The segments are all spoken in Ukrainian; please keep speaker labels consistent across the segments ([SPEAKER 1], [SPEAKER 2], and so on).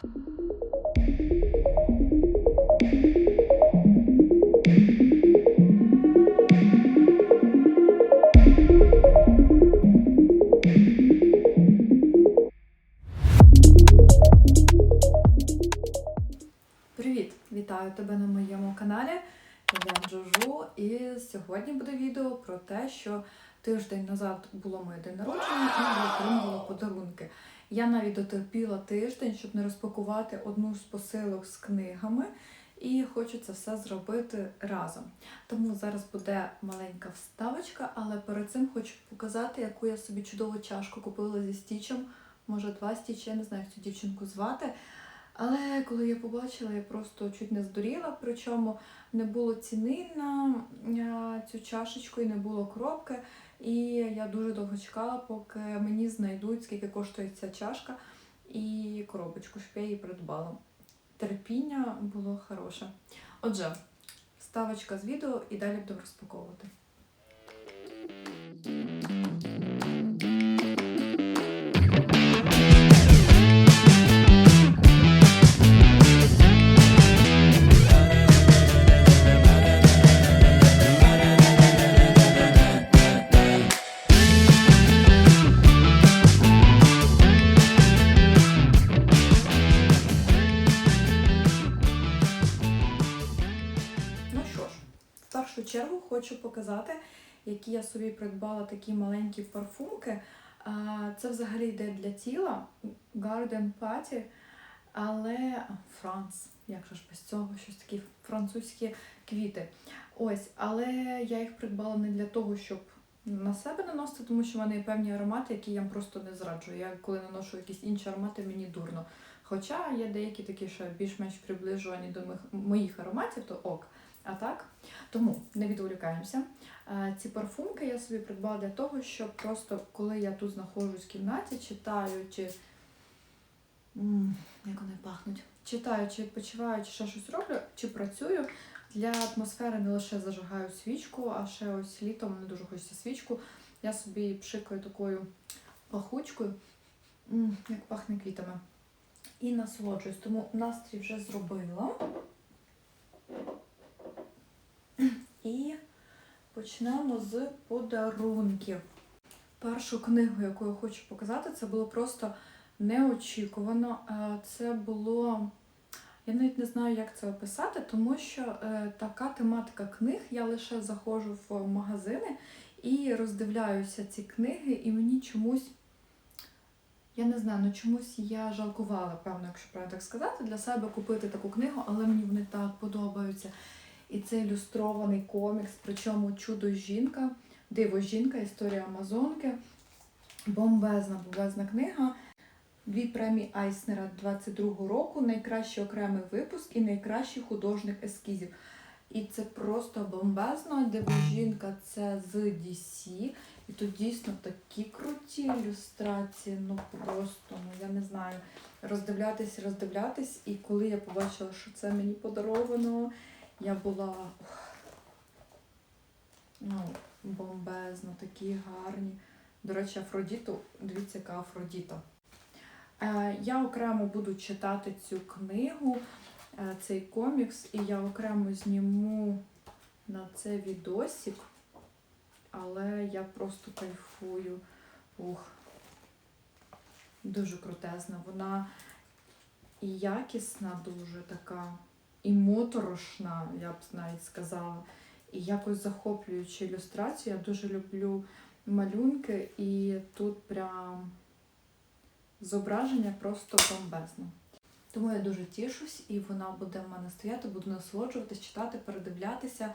[SPEAKER 1] Привіт! Вітаю тебе на моєму каналі. Я Джожу, і сьогодні буде відео про те, що тиждень назад було моє день народження і я отримувала подарунки. Я навіть дотерпіла тиждень, щоб не розпакувати одну з посилок з книгами, і хочу це все зробити разом. Тому зараз буде маленька вставочка, але перед цим хочу показати, яку я собі чудову чашку купила зі стічем. Може, два стічі, я не знаю, як цю дівчинку звати. Але коли я побачила, я просто чуть не здуріла, причому не було ціни на е, цю чашечку і не було коробки. І я дуже довго чекала, поки мені знайдуть, скільки коштує ця чашка і коробочку, щоб я її придбала. Терпіння було хороше. Отже, ставочка з відео і далі будемо розпаковувати. Які я собі придбала такі маленькі парфумки. Це взагалі йде для тіла Garden Party, але Франц, як ж без цього, щось такі французькі квіти. Ось, але я їх придбала не для того, щоб на себе наносити, тому що в мене є певні аромати, які я просто не зраджую. Я коли наношу якісь інші аромати, мені дурно. Хоча є деякі такі, що більш-менш приближені до моїх ароматів, то ок. А так, тому не відволікаємося. Ці парфумки я собі придбала для того, щоб просто коли я тут знаходжусь в кімнаті, читаю чи як вони пахнуть, читаю, чи відпочиваю, чи ще щось роблю, чи працюю. Для атмосфери не лише зажигаю свічку, а ще ось літом не дуже хочеться свічку. Я собі пшикаю такою пахучкою, як пахне квітами. І насолоджуюсь. Тому настрій вже зробила. І почнемо з подарунків. Першу книгу, яку я хочу показати, це було просто неочікувано. Е, Це було. Я навіть не знаю, як це описати, тому що е, така тематика книг, я лише заходжу в магазини і роздивляюся ці книги, і мені чомусь, я не знаю, ну чомусь я жалкувала, певно, якщо правильно так сказати, для себе купити таку книгу, але мені вони так подобаються. І це ілюстрований комікс, причому чудо жінка, диво жінка, історія Амазонки. Бомбезна, бомбезна книга. Дві премії Айснера 22-го року, найкращий окремий випуск і найкращий художник ескізів. І це просто бомбезно. Диво жінка це з DC. І тут дійсно такі круті ілюстрації. Ну просто, ну я не знаю. Роздивлятись, роздивлятись. І коли я побачила, що це мені подаровано, я була ну, бомбезно, такі гарні. До речі, Афродіту, дивіться, яка Афродіта. Е, Я окремо буду читати цю книгу, е, цей комікс, і я окремо зніму на це відосик, але я просто кайфую. Ух, дуже крутезна. Вона і якісна, дуже така, і моторошна, я б навіть сказала. І якось захоплюючи ілюстрацію. Я дуже люблю малюнки, і тут прям зображення просто бомбезне. Тому я дуже тішусь, і вона буде в мене стояти, буду насолоджуватись, читати, передивлятися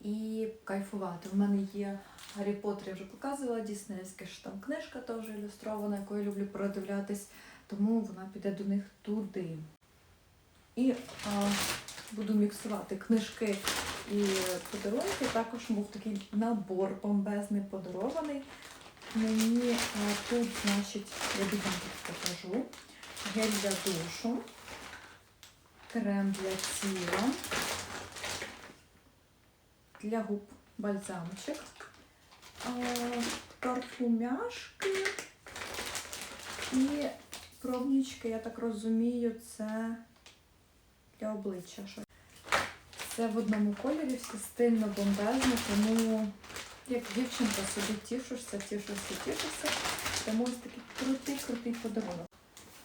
[SPEAKER 1] і кайфувати. В мене є Гаррі Поттер, я вже показувала, Діснейська ж там книжка теж ілюстрована, яку я люблю передивлятись, тому вона піде до них туди. І а, буду міксувати книжки і подарунки. Також був такий набор бомбезний подарований. Мені а, тут, значить, я бігенько покажу. Гель для душу, крем для тіла, для губ бальзамчик, а, парфумяшки і пробнички, я так розумію, це для обличчя. Що. Це в одному кольорі, все стильно бомбезно, тому як дівчинка собі тішишся, тішишся, тішишся. Тому ось такий крутий, крутий подарунок.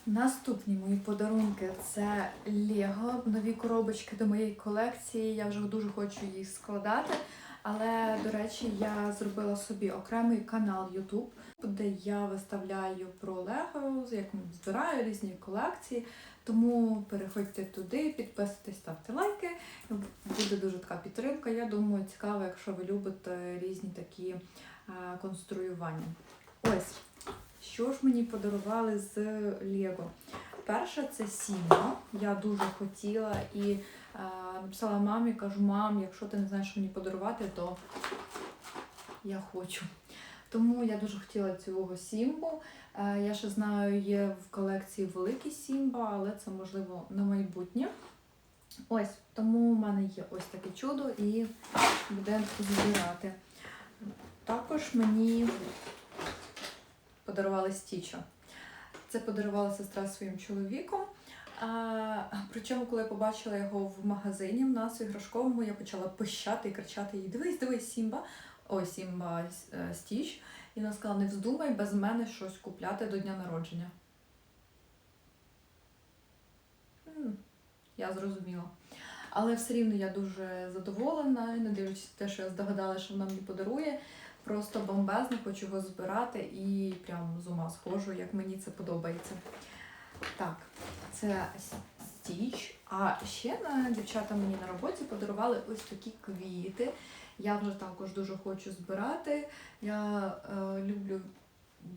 [SPEAKER 1] Наступні мої подарунки це Лего, нові коробочки до моєї колекції. Я вже дуже хочу їх складати. Але, до речі, я зробила собі окремий канал YouTube, де я виставляю про Лего, як збираю різні колекції. Тому переходьте туди, підписуйтесь, ставте лайки. Буде дуже така підтримка. Я думаю, цікаво, якщо ви любите різні такі конструювання. Ось, що ж мені подарували з Лего? Перше, це сіно. Я дуже хотіла і е, написала мамі, кажу, мам, якщо ти не знаєш, що мені подарувати, то я хочу. Тому я дуже хотіла цього сімбу. Е, я ще знаю, є в колекції великий сімба, але це можливо на майбутнє. Ось, тому в мене є ось таке чудо і будемо збирати. Також мені подарували стіча. Це подарувала сестра своїм чоловіком. А, причому, коли я побачила його в магазині в нас в іграшковому, я почала пищати і кричати їй: Дивись, дивись, Сімба! Ой, Сімба е, Стіч. І вона сказала, не вздумай без мене щось купляти до дня народження. Я зрозуміла. Але все рівно я дуже задоволена, не дивлячись на те, що я здогадала, що вона мені подарує. Просто бомбезно, хочу його збирати і прям з ума схожу, як мені це подобається. Так, це стіч. А ще на дівчата мені на роботі подарували ось такі квіти. Я вже також дуже хочу збирати. Я е, люблю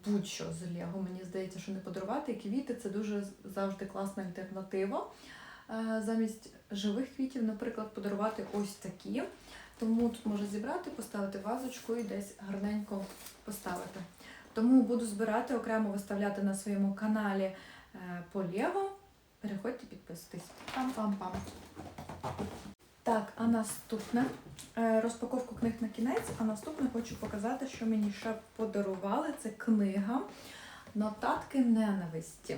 [SPEAKER 1] будь-що з Лего. Мені здається, що не подарувати. Квіти це дуже завжди класна альтернатива. Е, замість живих квітів, наприклад, подарувати ось такі. Тому тут можна зібрати, поставити вазочку і десь гарненько поставити. Тому буду збирати, окремо виставляти на своєму каналі е, по Лего. Переходьте, підписуйтесь. Пам-пам-пам. Так, а наступне е, розпаковку книг на кінець. А наступне хочу показати, що мені ще подарували. Це книга Нотатки ненависті.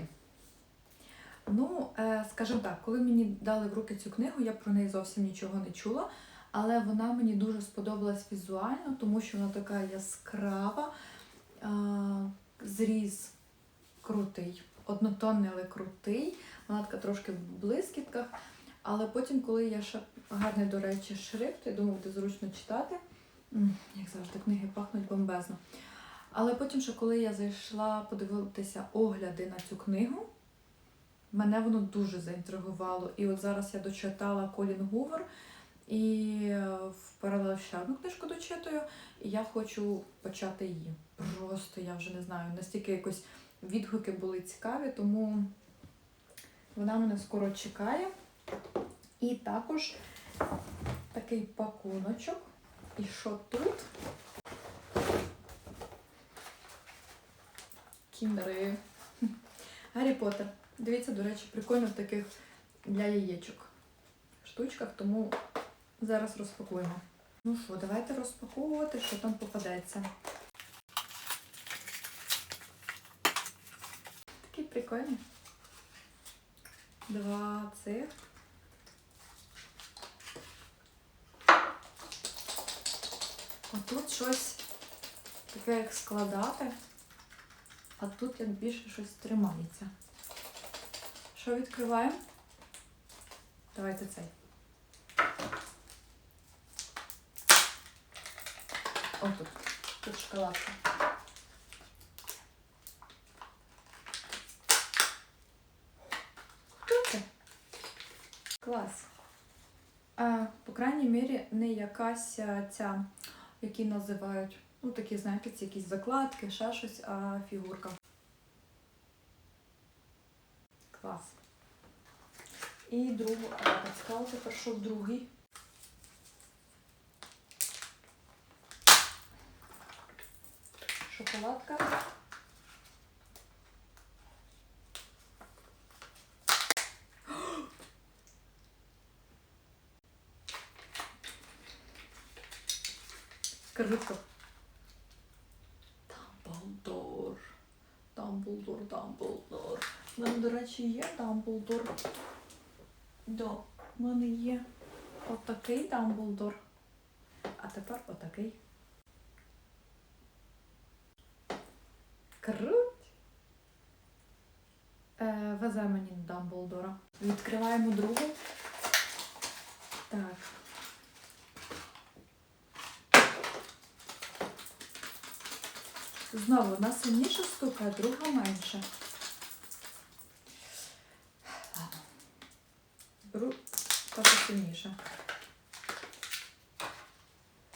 [SPEAKER 1] Ну, е, скажімо так, коли мені дали в руки цю книгу, я про неї зовсім нічого не чула. Але вона мені дуже сподобалась візуально, тому що вона така яскрава, е, зріз крутий, однотонний, але крутий. Вона така трошки в блискітках. Але потім, коли я ще гарний, до речі, шрифт, я думаю, буде зручно читати. Як завжди, книги пахнуть бомбезно. Але потім, ще коли я зайшла подивитися огляди на цю книгу, мене воно дуже заінтригувало. І от зараз я дочитала Колін Гувер і е, в паралель ще одну книжку дочитую, і я хочу почати її. Просто я вже не знаю, настільки якось відгуки були цікаві, тому вона мене скоро чекає. І також такий пакуночок. І що тут? Кіндери. Гаррі Поттер. Дивіться, до речі, прикольно в таких для яєчок штучках, тому зараз розпакуємо. Ну що, давайте розпаковувати, що там попадеться. Такий прикольний. Два цих. Отут щось таке, як складати, а тут як більше щось тримається. Що відкриваємо? Давайте цей. Отут. Тут шоколадка. Клас. А, по крайній мірі, не якась ця, які називають, ну такі, знаєте, ці якісь закладки, ще щось, а фігурка. Клас. І другу, а цікаво тепер, що другий. Шоколадка. Скажи хто. Дамблдор. Дамблдор, Дамблдор. чи є Дамблдор. Да, в мене є отакий Дамблдор. А тепер отакий. Круть! Е, везе мені Дамблдора. Відкриваємо другу. Так. Знову одна сильніше стукає, друга менше. Ладно. Беру так сильніше.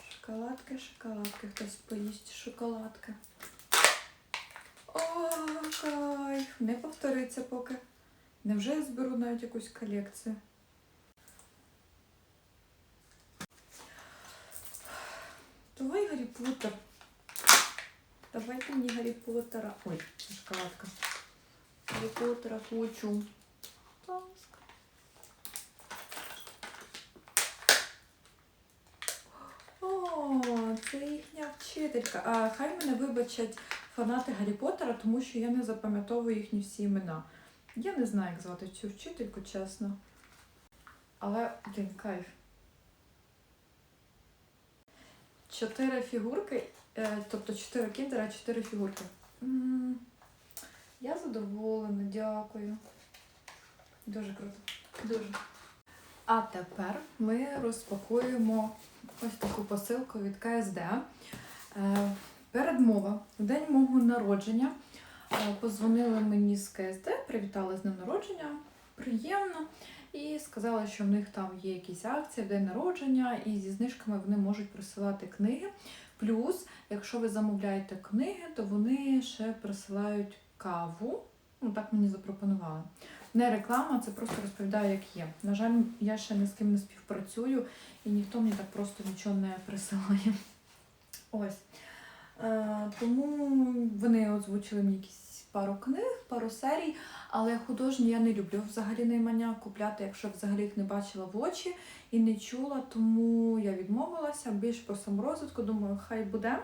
[SPEAKER 1] Шоколадки, шоколадки. Хтось поїсть шоколадки. О, кайф! Не повториться поки. Невже я зберу навіть якусь колекцію? Давай Гаррі Поттер. Давайте мені Гаррі Поттера. Ой, шоколадка. Гаррі Поттера хочу. Ласка. О, це їхня вчителька. А хай мене вибачать фанати Гаррі Поттера, тому що я не запам'ятовую їхні всі імена. Я не знаю, як звати цю вчительку, чесно. Але, блін, кайф. Чотири фігурки, тобто чотири кіндера, чотири фігурки. Я задоволена, дякую. Дуже круто. Дуже. А тепер ми розпакуємо ось таку посилку від КСД. Е, Передмова. В день мого народження е, позвонили мені з КСД, привітали з днем народження. Приємно. І сказали, що в них там є якісь акції в день народження, і зі знижками вони можуть присилати книги. Плюс, якщо ви замовляєте книги, то вони ще присилають каву. Ну, так мені запропонували. Не реклама, це просто розповідаю, як є. На жаль, я ще ні з ким не співпрацюю, і ніхто мені так просто нічого не присилає. Ось. Е, тому вони озвучили мені якісь пару книг, пару серій, але художні я не люблю взагалі наймання купляти, якщо взагалі їх не бачила в очі і не чула, тому я відмовилася більш по саморозвитку, думаю, хай буде.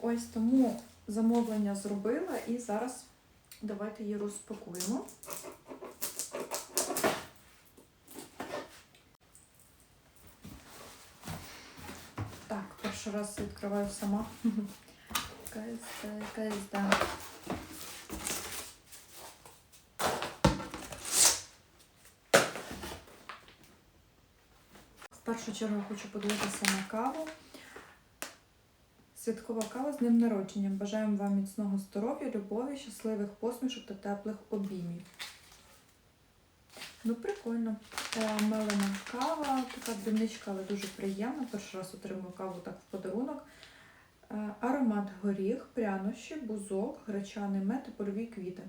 [SPEAKER 1] Ось тому замовлення зробила і зараз давайте її розпакуємо. Так, перший раз відкриваю сама. КСД, КСД. В першу чергу хочу подивитися на каву. Святкова кава з днем народження. Бажаємо вам міцного здоров'я, любові, щасливих посмішок та теплих обіймів. Ну, прикольно. Е, Мелена кава, така дрібничка, але дуже приємна. Перший раз отримую каву так в подарунок. Е, Аромат горіх, прянощі, бузок, гречаний мед і польові квіти.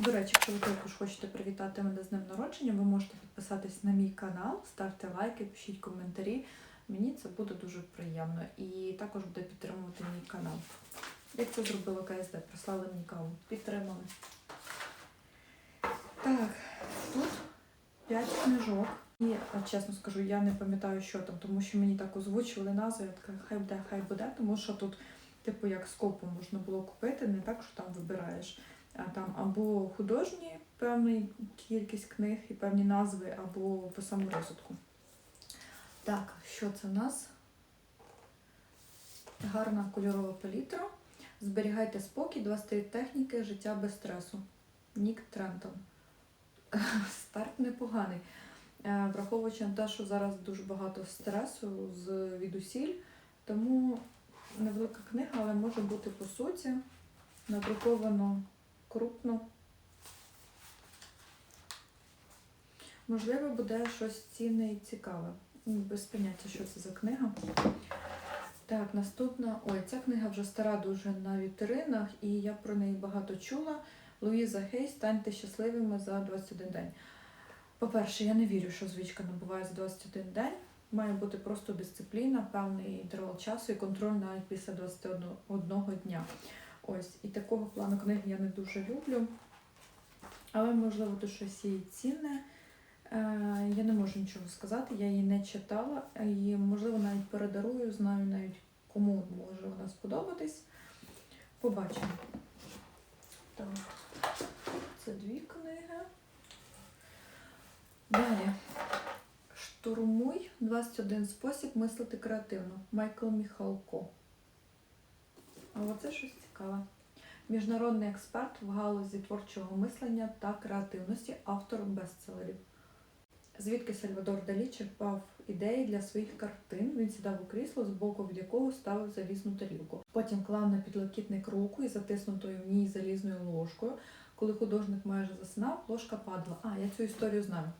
[SPEAKER 1] До речі, якщо ви також хочете привітати мене з днем народження, ви можете підписатись на мій канал, ставте лайки, пишіть коментарі. Мені це буде дуже приємно і також буде підтримувати мій канал. Як це зробила КСД, прислали мені каву. Підтримали. Так, тут 5 книжок. І чесно скажу, я не пам'ятаю, що там, тому що мені так озвучували назви, я така, хай буде, хай буде, тому що тут, типу, як скопом можна було купити, не так, що там вибираєш. Там або художні певна кількість книг і певні назви, або по саморозвитку. Так, що це в нас? Гарна кольорова палітра. Зберігайте спокій, 23 техніки життя без стресу. Нік Трентон. Старт непоганий. Е, Враховуючи на те, що зараз дуже багато стресу з відусіль, тому невелика книга, але може бути по суті. Надруковано крупно. Можливо, буде щось цінне і цікаве. Без поняття, що це за книга. Так, наступна. Ой, ця книга вже стара дуже на вітринах, і я про неї багато чула. Луїза Хей, станьте щасливими за 21 день. По-перше, я не вірю, що звичка набуває за 21 день. Має бути просто дисципліна, певний інтервал часу і контроль навіть після 21 дня. Ось, і такого плану книги я не дуже люблю. Але, можливо, тут щось є цінне. Е, Я не можу нічого сказати, я її не читала і, можливо, навіть передарую, знаю навіть кому може вона сподобатись. Побачимо. Так. Це дві книги. Далі. Штурмуй 21 спосіб мислити креативно. Майкл Міхалко. А оце щось цікаве. Міжнародний експерт в галузі творчого мислення та креативності, автор бестселерів. Звідки Сальвадор Далі черпав ідеї для своїх картин. Він сідав у крісло, з боку від якого ставив залізну тарілку. Потім клав на підлокітник руку і затиснутою в ній залізною ложкою. Коли художник майже заснав, ложка падала. А, я цю історію знаю.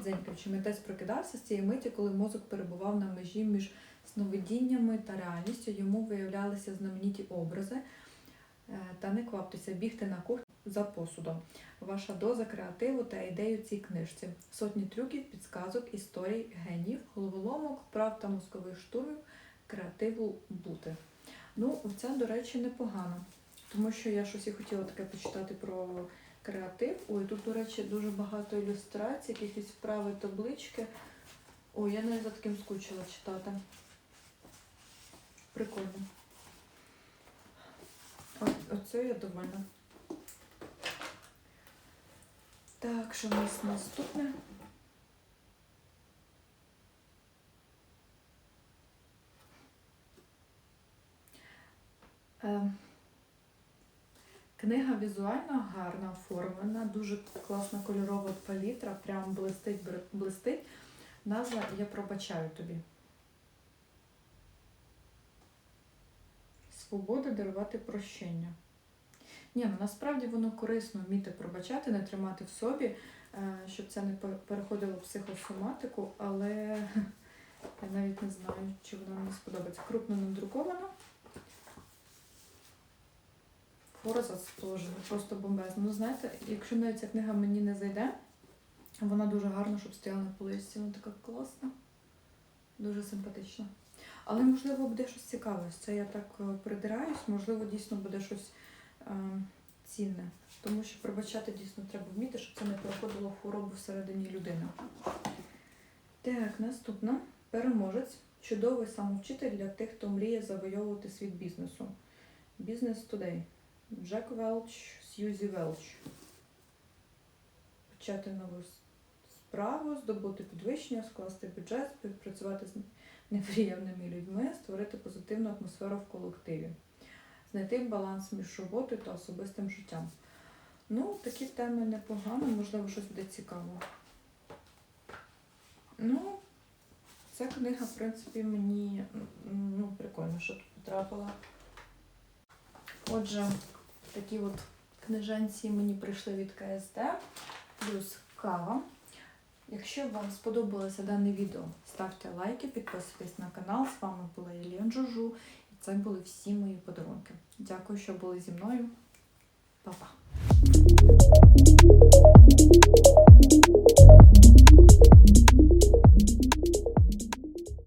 [SPEAKER 1] Дзеньківчи, митець прокидався з цієї миті, коли мозок перебував на межі між сновидіннями та реальністю. Йому виявлялися знамениті образи. Е, Та не кваптеся бігти на кухню за посудом. Ваша доза креативу та ідей у цій книжці. Сотні трюків, підсказок, історій, генів, головоломок, вправ та мозкових штурмів, креативу бути. Ну, це, до речі, непогано. Тому що я щось і хотіла таке почитати про креатив. Ой, тут, до речі, дуже багато ілюстрацій, якісь вправи, таблички. Ой, я навіть за таким скучила читати. Прикольно. Оце я довольна. Так, що в нас наступне? Ем, Книга візуально гарна, оформлена, дуже класна кольорова палітра, прям блистить, блистить. Назва я пробачаю тобі. Свобода дарувати прощення. Ні, ну насправді воно корисно вміти пробачати, не тримати в собі, е, щоб це не переходило в психосоматику, але я навіть не знаю, чи воно мені сподобається. Крупно надруковано. Форзац теж просто бомбезно. Ну, знаєте, якщо навіть ця книга мені не зайде, вона дуже гарно, щоб стояла на поличці. Вона така класна, дуже симпатична. Але можливо буде щось цікаве. Це я так е, придираюсь, можливо, дійсно буде щось е, цінне. Тому що пробачати дійсно треба вміти, щоб це не переходило в хворобу всередині людини. Так, наступна. Переможець. Чудовий самовчитель для тих, хто мріє завойовувати світ бізнесу. Бізнес Today. Джек Велч, Сьюзі Велч. Почати нову справу, здобути підвищення, скласти бюджет, співпрацювати з неприємними людьми, створити позитивну атмосферу в колективі, знайти баланс між роботою та особистим життям. Ну, такі теми непогано, можливо, щось буде цікаво. Ну, ця книга, в принципі, мені ну, прикольно, що тут потрапила. Отже, такі от книжанці мені прийшли від КСД, плюс кава. Якщо вам сподобалося дане відео, ставте лайки, підписуйтесь на канал. З вами була Єлія Джужу і це були всі мої подарунки. Дякую, що були зі мною. Па-па!